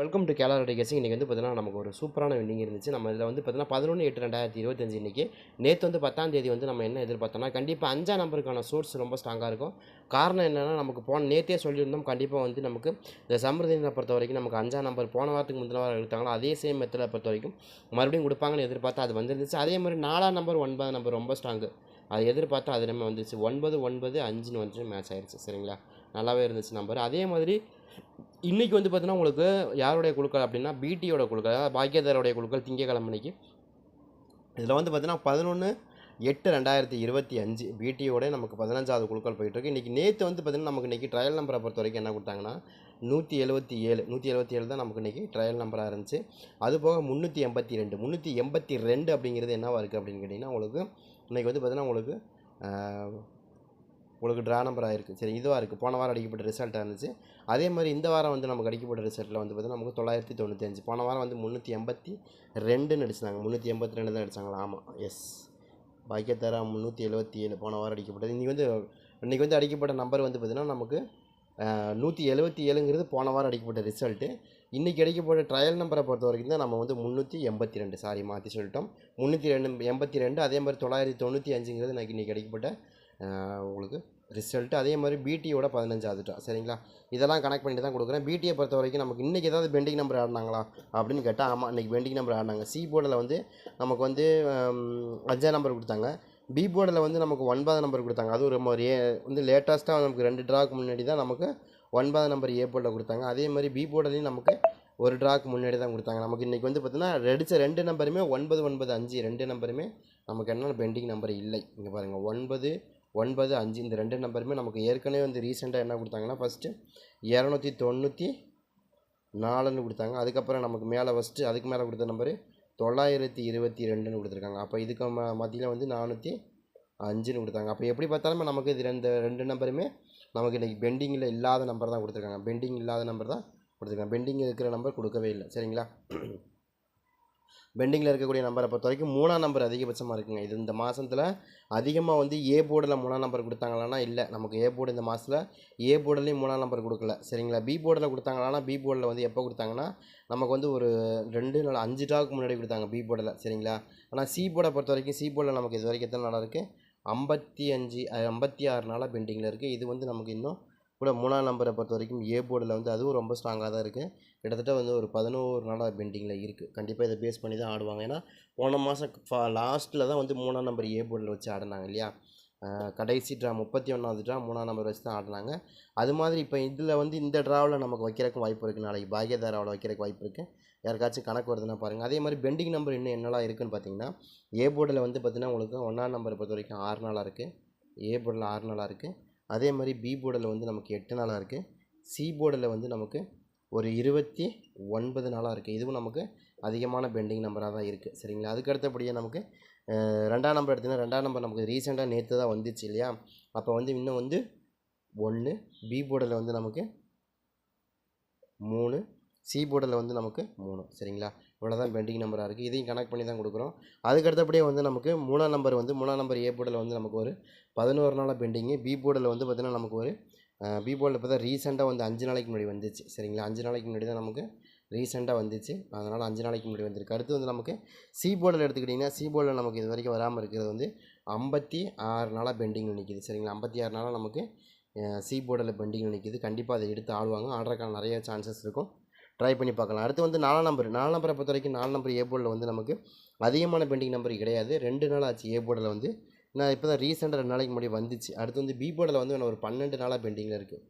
Welcome to கேலர் கேசிங் இன்றைக்கி வந்து பார்த்தீங்கன்னா நமக்கு ஒரு சூப்பரான வின்னிங் இருந்துச்சு. நம்ம இதில் வந்து பார்த்தீங்கன்னா பதினொன்று எட்டு ரெண்டாயிரத்தி இருபத்தஞ்சு இன்றைக்கி நேற்று வந்து பத்தாம் தேதி வந்து நம்ம என்ன எதிர்பார்த்தோம்னா கண்டிப்பாக அஞ்சாம் நம்பருக்கான சோர்ஸ் ரொம்ப ஸ்ட்ராங்காக இருக்கும். காரணம் என்னென்னா நமக்கு போன நேற்றே சொல்லியிருந்தோம். கண்டிப்பாக வந்து நமக்கு இந்த சம்பிரதியினை பொறுத்த வரைக்கும் நமக்கு அஞ்சாம் நம்பர் போன வாரத்துக்கு முந்தின வாரம் எடுத்தாங்களோ அதே சேம் மெத்தில் பொறுத்த வரைக்கும் மறுபடியும் கொடுப்பாங்கன்னு எதிர்பார்த்தா அது வந்துருந்துச்சு. அதே மாதிரி நாலாம் நம்பர் ஒன்பதாம் நம்பர் ரொம்ப ஸ்ட்ராங்கு அது எதிர்பார்த்தா அது நம்ம வந்துச்சு. ஒன்பது ஒன்பது அஞ்சுன்னு வந்து மேட்ச் ஆயிடுச்சு சரிங்களா? நல்லாவே இருந்துச்சு நம்பர் அதே மாதிரி இன்றைக்கி வந்து பார்த்தீங்கன்னா உங்களுக்கு யாருடைய குழுக்கள் அப்படின்னா பிடியோட குழுக்கள் அதாவது பாக்கியதாரோடைய குழுக்கள் திங்கக்கிழமை அன்னைக்கு இதில் வந்து பார்த்தீங்கன்னா பதினொன்று எட்டு ரெண்டாயிரத்தி இருபத்தி அஞ்சு பிடியோட நமக்கு பதினஞ்சாவது குழுக்கள் போயிட்டுருக்கு. இன்றைக்கி நேற்று வந்து பார்த்தீங்கன்னா நமக்கு இன்றைக்கி ட்ரையல் நம்பரை பொறுத்த வரைக்கும் என்ன கொடுத்தாங்கன்னா நூற்றி எழுபத்தி ஏழு நூற்றி எழுபத்தி ஏழு தான் நமக்கு இன்றைக்கி ட்ரையல் நம்பராக இருந்துச்சு. அது போக முந்நூற்றி எண்பத்தி ரெண்டு முந்நூற்றி எண்பத்தி ரெண்டு அப்படிங்கிறது என்னவாக இருக்குது அப்படின்னு கேட்டிங்கன்னா உங்களுக்கு இன்றைக்கி வந்து பார்த்தீங்கன்னா உங்களுக்கு உங்களுக்கு ட்ரா நம்பர் ஆயிருக்கு. சரி இதுவாக இருக்குது போன வாரம் அடிக்கப்பட்ட ரிசல்ட்டாக இருந்துச்சு. அதே மாதிரி இந்த வாரம் வந்து நமக்கு அடிக்கப்பட்ட ரிசல்ட்டில் வந்து பார்த்தீங்கன்னா நமக்கு தொள்ளாயிரத்தி தொண்ணூற்றி அஞ்சு. போன வாரம் வந்து முந்நூற்றி எண்பத்தி ரெண்டுன்னு அடிச்சாங்க. முந்நூற்றி எண்பத்தி ரெண்டு தான் அடிச்சாங்களா? ஆமாம் எஸ் பாக்கியத்தாரா முந்நூற்றி எழுபத்தி ஏழு. போன வாரம் அடிக்கப்பட்டது. இன்றைக்கி வந்து இன்றைக்கி வந்து அடிக்கப்பட்ட நம்பர் வந்து பார்த்திங்கன்னா நமக்கு நூற்றி எழுபத்தி ஏழுங்கிறது போன வாரம் அடிக்கப்பட்ட ரிசல்ட்டு இன்றைக்கி அடிக்கப்பட்ட ட்ரையல் நம்பரை பொறுத்த வரைக்கும் தான் நம்ம வந்து முந்நூற்றி எண்பத்தி ரெண்டு. சாரி மாற்றி சொல்லிட்டோம். முந்நூற்றி ரெண்டு எண்பத்தி ரெண்டு அதே மாதிரி தொள்ளாயிரத்தி தொண்ணூற்றி அஞ்சுங்கிறது எனக்கு இன்றைக்கி அடிக்கப்பட்ட உங்களுக்கு ரிசல்ட்டு. அதே மாதிரி பிடியோட பதினஞ்சாவது draw. சரிங்களா? இதெல்லாம் கனெக்ட் பண்ணிட்டு தான் கொடுக்குறேன். பிடியை பொறுத்த வரைக்கும் நமக்கு இன்றைக்கி ஏதாவது பெண்டிங் நம்பர் ஆடினாங்களா அப்படின்னு கேட்டால் ஆமாம் இன்றைக்கி பெண்டிங் நம்பர் ஆடினாங்க. சி போர்டில் வந்து நமக்கு வந்து அஞ்சாம் நம்பர் கொடுத்தாங்க. பி போர்டில் வந்து நமக்கு ஒன்பதாம் நம்பர் கொடுத்தாங்க. அதுவும் ரொம்ப ஒரு ஏ வந்து லேட்டஸ்ட்டாக நமக்கு ரெண்டு ட்ராக்கு முன்னாடி தான் நமக்கு ஒன்பதாம் நம்பர் ஏ போர்டில் கொடுத்தாங்க. அதே மாதிரி பி போர்டிலையும் நமக்கு ஒரு ட்ராக்கு முன்னாடி தான் கொடுத்தாங்க. நமக்கு இன்றைக்கி வந்து பார்த்தீங்கன்னா ரெடித்த ரெண்டு நம்பருமே ஒன்பது ஒன்பது அஞ்சு. ரெண்டு நம்பருமே நமக்கு என்ன பெண்டிங் நம்பர் இல்லை. இங்கே பாருங்கள் ஒன்பது ஒன்பது அஞ்சு இந்த ரெண்டு நம்பருமே நமக்கு ஏற்கனவே வந்து ரீசெண்டாக என்ன கொடுத்தாங்கன்னா ஃபஸ்ட்டு இரநூத்தி தொண்ணூற்றி நாலுன்னு கொடுத்தாங்க. அதுக்கப்புறம் நமக்கு மேலே ஃபஸ்ட்டு அதுக்கு மேலே கொடுத்த நம்பரு தொள்ளாயிரத்தி இருபத்தி ரெண்டுன்னு கொடுத்துருக்காங்க. அப்போ இதுக்கு ம மத்தியில் வந்து நானூற்றி அஞ்சுன்னு கொடுத்தாங்க. அப்போ எப்படி பார்த்தாலுமே நமக்கு இது ரெண்டு ரெண்டு நம்பருமே நமக்கு இன்றைக்கி பெண்டிங்கில் இல்லாத நம்பர் தான் கொடுத்துருக்காங்க. பெண்டிங் இல்லாத நம்பர் தான் கொடுத்துருக்காங்க. பெண்டிங் இருக்கிற நம்பர் கொடுக்கவே இல்லை. சரிங்களா? பெண்டிங்கில் இருக்கக்கூடிய நம்பரை பொறுத்த வரைக்கும் மூணாம் நம்பர் அதிகபட்சமாக இருக்குங்க. இது இந்த மாதத்தில் அதிகமாக வந்து ஏ போர்டில் மூணாம் நம்பர் கொடுத்தாங்களான்னா இல்லை. நமக்கு ஏ போர்டு இந்த மாதத்தில் ஏ போர்டுலேயும் மூணாம் நம்பர் கொடுக்கல. சரிங்களா? பி போர்டில் கொடுத்தாங்களான்னா பி போர்டில் வந்து எப்போ கொடுத்தாங்கன்னா நமக்கு வந்து ஒரு ரெண்டு நாள் அஞ்சு டாக்கு முன்னாடி கொடுத்தாங்க பி போர்டில் சரிங்களா? ஆனால் சி போர்டை பொறுத்த வரைக்கும் சி போர்டில் நமக்கு இது வரைக்கும் எத்தனை நாளாக இருக்குது ஐம்பத்தி அஞ்சு ஐம்பத்தி ஆறு நாளாக பெண்டிங்கில் இருக்குது இது வந்து நமக்கு இன்னும் கூட மூணாம் நம்பரை பொறுத்த வரைக்கும் ஏ போர்டில் வந்து அதுவும் ரொம்ப ஸ்ட்ராங்காக தான் இருக்குது கிட்டத்தட்ட வந்து ஒரு பதினோரு நாளாக பெண்டிங்கில் இருக்குது கண்டிப்பாக இதை பேஸ் பண்ணி தான் ஆடுவாங்க. ஏன்னா போன மாதம் ஃபா லாஸ்ட்டில் தான் வந்து மூணாம் நம்பர் ஏ போர்டில் வச்சு ஆடினாங்க இல்லையா? கடைசி ட்ரா முப்பத்தி ஒன்றாவது ட்ரா மூணாம் நம்பர் வச்சு தான் ஆடினாங்க. அது மாதிரி இப்போ இதில் வந்து இந்த ட்ராவில் நமக்கு வைக்கிறக்கும் வாய்ப்பு இருக்குது நாளைக்கு பாக்கியதாராவில் வைக்கிறக்கு வாய்ப்பு இருக்குது யாருக்காச்சும் கணக்கு வருதுன்னா பாருங்கள் அதே மாதிரி பெண்டிங் நம்பர் இன்னும் என்னெல்லாம் இருக்குன்னு பார்த்தீங்கன்னா ஏ போர்டில் வந்து பார்த்திங்கன்னா உங்களுக்கு ஒன்றாம் நம்பரை பொறுத்த வரைக்கும் ஆறு நாளாக இருக்குது ஏ போர்டில் ஆறு நாளாக இருக்குது அதே மாதிரி பி போர்டில் வந்து நமக்கு எட்டு நாளாக இருக்குது சி போர்டில் வந்து நமக்கு ஒரு இருபத்தி ஒன்பது நாளாக இருக்குது. இதுவும் நமக்கு அதிகமான பெண்டிங் நம்பராக தான் இருக்குது. சரிங்களா? அதுக்கு அடுத்தபடியாக நமக்கு ரெண்டாம் நம்பர் எடுத்தீங்கன்னா ரெண்டாம் நம்பர் நமக்கு ரீசெண்டாக நேற்று தான் வந்துச்சு இல்லையா? அப்போ வந்து இன்னும் வந்து ஒன்று பி போர்டில் வந்து நமக்கு மூணு சி போர்டில் வந்து நமக்கு மூணு. சரிங்களா? இவ்வளோ தான் பெண்டிங் நம்பராக இருக்குது. இதையும் கனெக்ட் பண்ணி தான் கொடுக்குறோம். அதுக்கு அடுத்தபடியே வந்து நமக்கு மூணாம் நம்பர் வந்து மூணாம் நம்பர் ஏ போர்டில் வந்து நமக்கு ஒரு பதினோரு நாளாக பெண்டிங்கு பி போர்டில் வந்து பார்த்திங்கன்னா நமக்கு ஒரு பி இப்போ தான் ரீசெண்டாக வந்து அஞ்சு நாளைக்கு முன்னாடி வந்துச்சு. சரிங்களா? அஞ்சு நாளைக்கு முன்னாடி தான் நமக்கு ரீசெண்டாக வந்துச்சு. அதனால் அஞ்சு நாளைக்கு முன்னாடி வந்திருக்கு. அடுத்து வந்து நமக்கு சி போர்டில் எடுத்துக்கிட்டிங்கன்னா சி போர்டில் நமக்கு இது வரைக்கும் வராமல் இருக்கிறது வந்து ஐம்பத்தி ஆறு நாளாக பெண்டிங்கில் நிற்கிது சரிங்களா? ஐம்பத்தி ஆறு நாளாக நமக்கு சி போர்டில் பெண்டிங்கில் நிற்கிது கண்டிப்பாக அதை எடுத்து ஆடுவாங்க ஆடுறதுக்கான நிறைய சான்சஸ் இருக்கும். ட்ரை பண்ணி பார்க்கலாம். அடுத்து வந்து நாலாம் நம்பர் நாலாம் நம்பரை பொறுத்த வரைக்கும் நாலு நம்பர் ஏ போர்டில் வந்து நமக்கு அதிகமான பெண்டிங் நம்பர் கிடையாது. ரெண்டு நாள் ஆச்சு ஏ போர்டில் வந்து நான் இப்போ தான் ரீசெண்டாக ரெண்டு நாளைக்கு முன்னாடி வந்துச்சு. அடுத்து வந்து பி போர்டில் வந்து நான் ஒரு பன்னெண்டு நாளாக பெண்டிங்கில் இருக்குது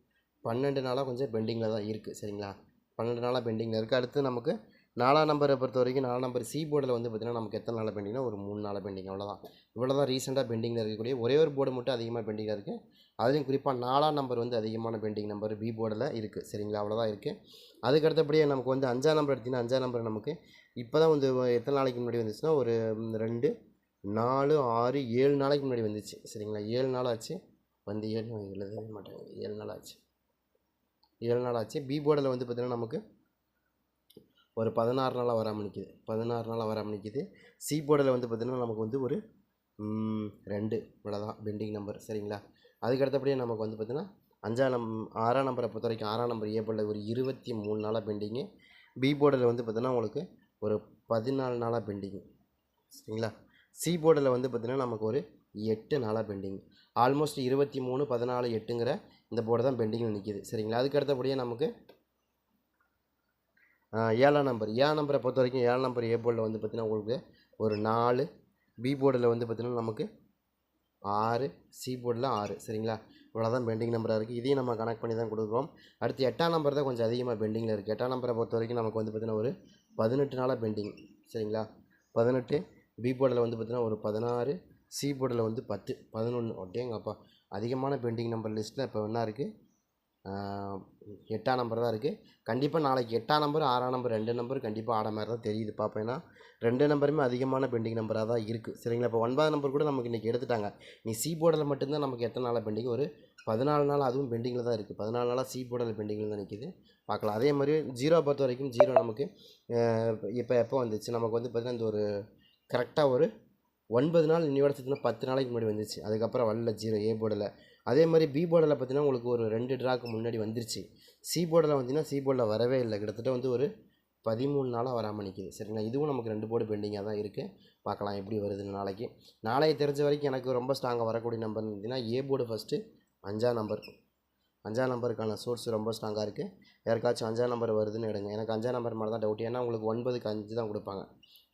பன்னெண்டு நாளாக கொஞ்சம் பெண்டிங்கில் தான் இருக்குது சரிங்களா? பன்னெண்டு நாளாக பெண்டிங்கில் இருக்குது அடுத்து நமக்கு நாலாம் நம்பரை பொறுத்த வரைக்கும் நாலாம் நம்பர் சி போர்டில் வந்து பார்த்திங்கன்னா நமக்கு எத்தனை நாளாக பெண்டிங்னா ஒரு மூணு நாளாக பெண்டிங் அவ்வளோதான் இவ்வளோ தான் ரீசெண்டாக பெண்டிங்கில் இருக்கக்கூடிய ஒரே ஒரு போர்டு மட்டும் அதிகமாக பெண்டிங்கில் இருக்குது அதுலேயும் குறிப்பாக நாலாம் நம்பர் வந்து அதிகமான பெண்டிங் நம்பர் பி போர்டில் இருக்குது சரிங்களா? அவ்வளோதான் இருக்குது அதுக்கு அடுத்தபடியே நமக்கு வந்து அஞ்சாம் நம்பர் எடுத்திங்கன்னா அஞ்சாம் நம்பர் நமக்கு இப்போ தான் வந்து எத்தனை நாளைக்கு முன்னாடி வந்துச்சுன்னா ஒரு ரெண்டு நாலு ஆறு ஏழு நாளைக்கு முன்னாடி வந்துச்சு. சரிங்களா? ஏழு நாள் ஆச்சு. வந்து ஏழு எழுதவே மாட்டாங்க. ஏழு நாள் ஆச்சு. ஏழு நாள் ஆச்சு. பி போர்டில் வந்து பார்த்திங்கன்னா நமக்கு ஒரு பதினாறு நாளாக வராமல் நிற்கிது பதினாறு நாளாக வராமல் நிற்கிது சி போர்டில் வந்து பார்த்திங்கன்னா நமக்கு வந்து ஒரு ரெண்டு. இவ்வளோதான் பெண்டிங் நம்பர் சரிங்களா? அதுக்கு அடுத்தபடியே நமக்கு வந்து பார்த்திங்கன்னா அஞ்சாம் நம் ஆறாம் நம்பரை பொறுத்த வரைக்கும் ஆறாம் நம்பர் ஏ போர்டில் ஒரு இருபத்தி மூணு நாளாக பெண்டிங்கு பி போர்டில் வந்து பார்த்திங்கன்னா உங்களுக்கு ஒரு பதினாலு நாளாக பெண்டிங் சரிங்களா? சி போர்டில் வந்து பார்த்திங்கன்னா நமக்கு ஒரு எட்டு நாளாக பெண்டிங். ஆல்மோஸ்ட் இருபத்தி மூணு பதினாலு எட்டுங்கிற இந்த போர்டு தான் பெண்டிங்கில் நிற்கிது சரிங்களா? அதுக்கு அடுத்தபடியே நமக்கு ஏழாம் நம்பர். ஏழாம் நம்பரை பொறுத்த வரைக்கும் ஏழாம் நம்பர் ஏ போர்டில் வந்து பார்த்திங்கன்னா உங்களுக்கு ஒரு நாலு பி போர்டில் வந்து பார்த்திங்கன்னா நமக்கு ஆறு சி போர்டில் ஆறு. சரிங்களா? இவ்வளோதான் பெண்டிங் நம்பராக இருக்குது. இதையும் நம்ம கனெக்ட் பண்ணி தான் கொடுக்குறோம். அடுத்து எட்டாம் நம்பர் தான் கொஞ்சம் அதிகமாக பெண்டிங்கில் இருக்குது. எட்டாம் நம்பரை பொறுத்த வரைக்கும் நமக்கு வந்து பார்த்திங்கன்னா ஒரு பதினெட்டு நாளாக பெண்டிங். சரிங்களா? பதினெட்டு பி போர்டில் வந்து பார்த்திங்கன்னா ஒரு பதினாறு சி போர்டில் வந்து பத்து பதினொன்று ஒட்டேங்கப்பா அதிகமான பெண்டிங் நம்பர் லிஸ்ட்டில் இப்போ என்ன இருக்குது எட்டாம் நம்பர் தான் இருக்குது கண்டிப்பாக நாளைக்கு எட்டாம் நம்பர் ஆறாம் நம்பர் ரெண்டு நம்பர் கண்டிப்பாக ஆட மாதிரி தான் தெரியுது பார்ப்பேன்னா ரெண்டு நம்பருமே அதிகமான பெண்டிங் நம்பராக தான் இருக்குது சரிங்களா? இப்போ ஒன்பதாம் நம்பர் கூட நமக்கு இன்றைக்கி எடுத்துட்டாங்க. நீ சி போர்டில் மட்டும்தான் நமக்கு எத்தனை நாளாக பெண்டிங் ஒரு பதினாலு நாள் அதுவும் பெண்டிங்கில் தான் இருக்குது பதினாலு நாளாக சி போர்டில் பெண்டிங்கில் தான் நிற்கிது பார்க்கலாம். அதே மாதிரி ஜீரோ பொறுத்த வரைக்கும் ஜீரோ நமக்கு இப்போ எப்போ வந்துச்சு? நமக்கு வந்து பார்த்திங்கன்னா இந்த ஒரு கரெக்டாக ஒரு ஒன்பது நாள் இன்னையோட சேர்த்துனா பத்து நாளைக்கு முன்னாடி வந்துச்சு அதுக்கப்புறம் வரல ஜீரோ ஏ போர்டில் அதே மாதிரி பி போர்டில் பார்த்தீங்கன்னா உங்களுக்கு ஒரு ரெண்டு ட்ராக்கு முன்னாடி வந்துருச்சு. சி போர்டில் வந்தீங்கன்னா சி போர்டில் வரவே இல்லை. கிட்டத்தட்ட வந்து ஒரு பதிமூணு நாளாக வராமல் நிற்கிது சரிங்களா? இதுவும் நமக்கு ரெண்டு போர்டு பெண்டிங்காக தான் இருக்குது பார்க்கலாம் எப்படி வருதுன்னு நாளைக்கு. நாளைக்கு தெரிஞ்ச வரைக்கும் எனக்கு ரொம்ப ஸ்ட்ராங்காக வரக்கூடிய நம்பர் பார்த்தீங்கன்னா ஏ போர்டு ஃபஸ்ட்டு அஞ்சாம் நம்பர் அஞ்சாம் நம்பருக்கான சோர்ஸ் ரொம்ப ஸ்ட்ராங்காக இருக்குது யாருக்காச்சும் அஞ்சாம் நம்பர் வருதுன்னு எடுங்க. எனக்கு அஞ்சாம் நம்பர் மேலே தான் டவுட் ஏன்னா உங்களுக்கு ஒன்பதுக்கு அஞ்சு தான் கொடுப்பாங்க.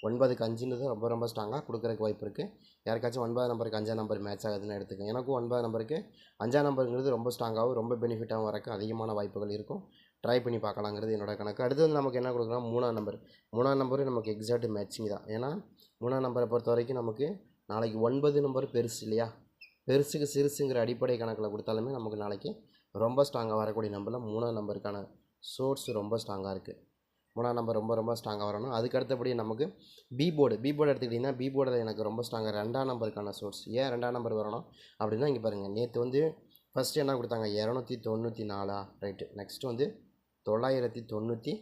ஒன்பதுக்கு அஞ்சுன்றது ரொம்ப ரொம்ப ஸ்ட்ராங்காக கொடுக்குறக்கு வாய்ப்பு இருக்குது யாருக்காச்சும் ஒன்பது நம்பருக்கு அஞ்சாம் நம்பர் மேட்ச் ஆகுதுன்னு எடுத்துக்கோங்க. எனக்கும் ஒன்பது நம்பருக்கு அஞ்சாம் நம்பருங்கிறது ரொம்ப ஸ்ட்ராங்காகவும் ரொம்ப பெனிஃபிட்டாகவும் வரக்கு அதிகமான வாய்ப்புகள் இருக்கும். ட்ரை பண்ணி பார்க்கலாங்கிறது என்னோட கணக்கு. அடுத்து வந்து நமக்கு என்ன கொடுக்குறோம் மூணாம் நம்பர் மூணாம் நம்பரும் நமக்கு எக்ஸாக்ட் மேட்சிங் தான். ஏன்னா மூணாம் நம்பரை பொறுத்த வரைக்கும் நமக்கு நாளைக்கு ஒன்பது நம்பர் பெருசு இல்லையா? பெருசுக்கு சிறுசுங்கிற அடிப்படை கணக்கில் கொடுத்தாலுமே நமக்கு நாளைக்கு ரொம்ப ஸ்ட்ராங்காக வரக்கூடிய நம்பரில் மூணாம் நம்பருக்கான சோர்ஸ் ரொம்ப ஸ்ட்ராங்காக இருக்குது மூணாம் நம்பர் ரொம்ப ரொம்ப ஸ்ட்ராங்காக வரணும். அதுக்கு அடுத்தபடி நமக்கு பி போர்டு பி போர்டு எடுத்துக்கிட்டிங்கன்னா பி போர்டில் எனக்கு ரொம்ப ஸ்ட்ராங்காக ரெண்டாம் நம்பருக்கான சோர்ஸ் ஏன் ரெண்டாம் நம்பர் வரணும்? அப்படின்னா இங்கே பாருங்கள் நேற்று வந்து ஃபஸ்ட்டு என்ன கொடுத்தாங்க? இரநூத்தி தொண்ணூற்றி நாலா ரைட்டு நெக்ஸ்ட்டு வந்து தொள்ளாயிரத்தி தொண்ணூற்றி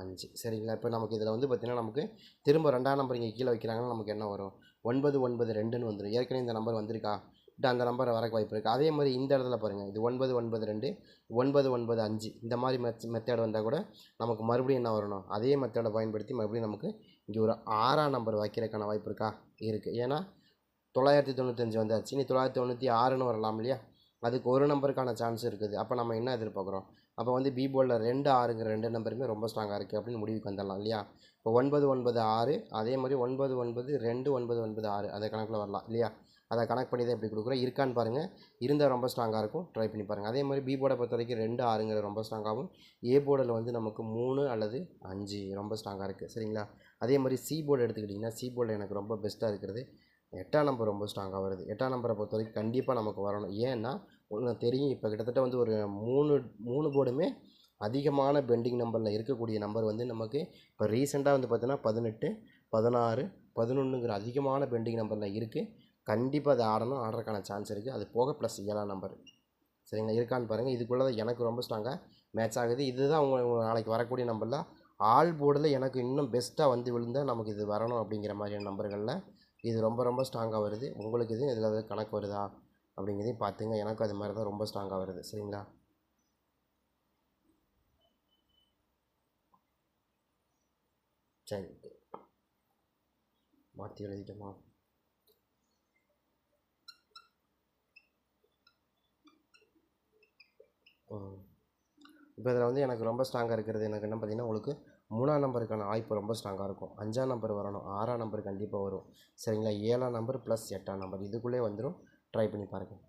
அஞ்சு சரிங்களா? இப்போ நமக்கு இதில் வந்து பார்த்திங்கன்னா நமக்கு திரும்ப ரெண்டாம் நம்பர் இங்கே கீழே வைக்கிறாங்கன்னா நமக்கு என்ன வரும்? ஒன்பது ஒன்பது ரெண்டுன்னு வந்துடும் ஏற்கனவே இந்த நம்பர் வந்திருக்கா? அந்த நம்பர் வரக்கு வாய்ப்பு இருக்குது அதே மாதிரி இந்த இடத்துல பாருங்கள் இது ஒன்பது ஒன்பது ரெண்டு ஒன்பது ஒன்பது அஞ்சு. இந்த மாதிரி மெத் மெத்தேடு வந்தால் கூட நமக்கு மறுபடியும் என்ன வரணும்? அதே மெத்தடை பயன்படுத்தி மறுபடியும் நமக்கு இங்கே ஒரு ஆறாம் நம்பர் வைக்கிறதுக்கான வாய்ப்பு இருக்கா? இருக்குது ஏன்னா தொள்ளாயிரத்தி தொண்ணூத்தஞ்சு வந்தாச்சு. நீ தொள்ளாயிரத்தி தொண்ணூற்றி ஆறுன்னு வரலாம் இல்லையா? அதுக்கு ஒரு நம்பருக்கான சான்ஸ் இருக்குது. அப்போ நம்ம என்ன எதிர்பார்க்குறோம்? அப்போ வந்து பி ரெண்டு ஆறுங்கிற ரெண்டு நம்பருமே ரொம்ப ஸ்ட்ராங்காக இருக்குது அப்படின்னு முடிவுக்கு வந்துடலாம் இல்லையா? இப்போ ஒன்பது ஒன்பது ஆறு அதே மாதிரி ஒன்பது ஒன்பது ரெண்டு ஒன்பது ஒன்பது ஆறு அதை கணக்கில் வரலாம் இல்லையா? அதை கனெக்ட் பண்ணி தான் எப்படி கொடுக்குறோம் இருக்கான்னு பாருங்கள் இருந்தால் ரொம்ப ஸ்ட்ராங்காக இருக்கும். ட்ரை பண்ணி பாருங்கள் அதே மாதிரி பி போர்டை பொறுத்த வரைக்கும் ரெண்டு ஆறுங்கிற ரொம்ப ஸ்ட்ராங்காகவும் ஏ போர்டில் வந்து நமக்கு மூணு அல்லது அஞ்சு ரொம்ப ஸ்ட்ராங்காக இருக்குது சரிங்களா? அதே மாதிரி சி போர்டு எடுத்துக்கிட்டிங்கன்னா சி போர்டில் எனக்கு ரொம்ப பெஸ்ட்டாக இருக்கிறது. எட்டாம் நம்பர் ரொம்ப ஸ்ட்ராங்காக வருது. எட்டாம் நம்பரை பொறுத்த வரைக்கும் கண்டிப்பாக நமக்கு வரணும். ஏன்னா உங்களுக்கு தெரியும் இப்போ கிட்டத்தட்ட வந்து ஒரு மூணு மூணு போர்டுமே அதிகமான பெண்டிங் நம்பரில் இருக்கக்கூடிய நம்பர் வந்து நமக்கு இப்போ ரீசெண்டாக வந்து பார்த்தீங்கன்னா பதினெட்டு பதினாறு பதினொன்றுங்கிற அதிகமான பெண்டிங் நம்பரில் இருக்குது கண்டிப்பாக அது ஆடணும். ஆடுறதுக்கான சான்ஸ் இருக்குது அது போக ப்ளஸ் ஏழாம் நம்பர் சரிங்களா? இருக்கான்னு பாருங்கள் இதுக்குள்ளே தான் எனக்கு ரொம்ப ஸ்ட்ராங்காக மேட்ச் ஆகுது. இதுதான் உங்க நாளைக்கு வரக்கூடிய நம்பரில் ஆல் போர்டில் எனக்கு இன்னும் பெஸ்ட்டாக வந்து விழுந்தால் நமக்கு இது வரணும் அப்படிங்கிற மாதிரியான நம்பர்களில் இது ரொம்ப ரொம்ப ஸ்ட்ராங்காக வருது. உங்களுக்கு இது இதில் ஏதாவது கணக்கு வருதா அப்படிங்கிறதையும் பார்த்துங்க. எனக்கும் அது மாதிரி தான் ரொம்ப ஸ்ட்ராங்காக வருது. சரிங்களா? சரி மாற்றி எழுதிட்டோமா ம் இப்போ இதில் வந்து எனக்கு ரொம்ப ஸ்ட்ராங்காக இருக்கிறது எனக்கு என்ன பார்த்தீங்கன்னா உங்களுக்கு மூணாம் நம்பருக்கான வாய்ப்பு ரொம்ப ஸ்ட்ராங்காக இருக்கும். அஞ்சாம் நம்பர் வரணும் ஆறாம் நம்பர் கண்டிப்பாக வரும். சரிங்களா? ஏழாம் நம்பர் ப்ளஸ் எட்டாம் நம்பர். இதுக்குள்ளே வந்துடும் ட்ரை பண்ணி பாருங்கள்